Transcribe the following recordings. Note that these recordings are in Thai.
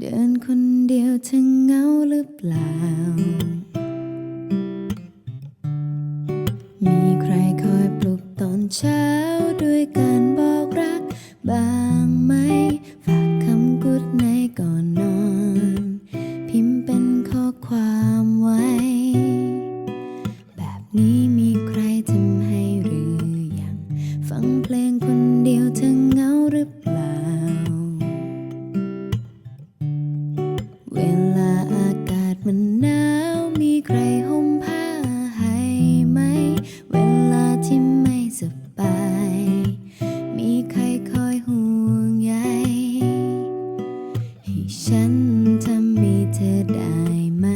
เดินคนเดียวเธอเหงาหรือเปล่า มีใครคอยปลุกตอนเช้าด้วยการบอกรักบ้างไหม ฝากคำกุดในก่อนนอน พิมพ์เป็นข้อความไว้ แบบนี้มีใคร เธอได้ไหม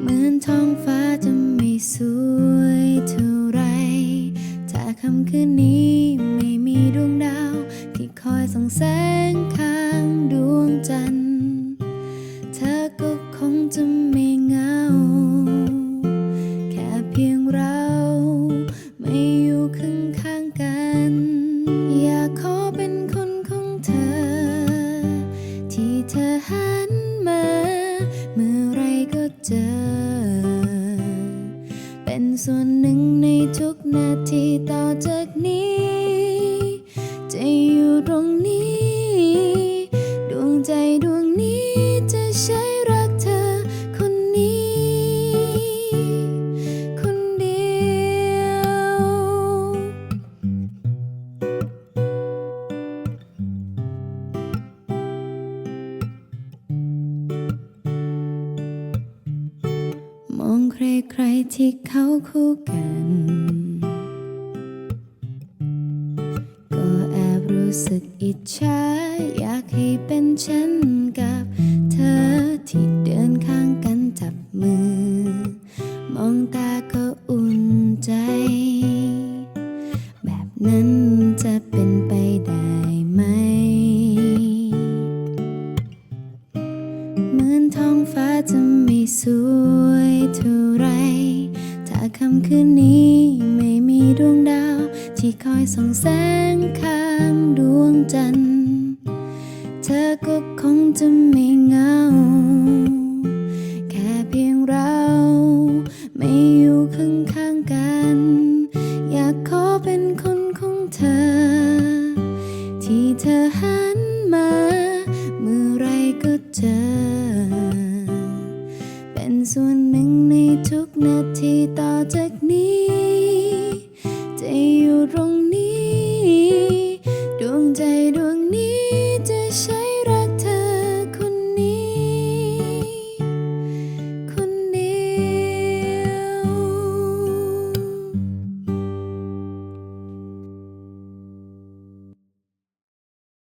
เหมือนท้องฟ้าจะไม่สวยเท่าไร ถ้าคำคืนนี้ไม่มีดวงดาว ที่คอยส่องแสงข้างดวงจันทร์ เธอก็คงจะไม่เหงา ส่วนหนึ่งในทุกนาทีต่อจากนี้ จะอยู่ตรงนี้ ใครๆที่เขาคู่กัน ก็แอบรู้สึกอิจฉาอยากให้เป็นฉันกับเธอที่เดินข้าง ท้องฟ้าจะไม่สวยเท่าไร ถ้าค่ำคืนนี้ไม่มีดวงดาว ที่คอยส่องแสงข้างดวงจันทร์ เธอก็คงจะไม่เหงา แค่เพียงเราไม่อยู่ข้างข้างๆกัน เป็นส่วนหนึ่งในทุกนาทีต่อจากนี้ จะอยู่ตรง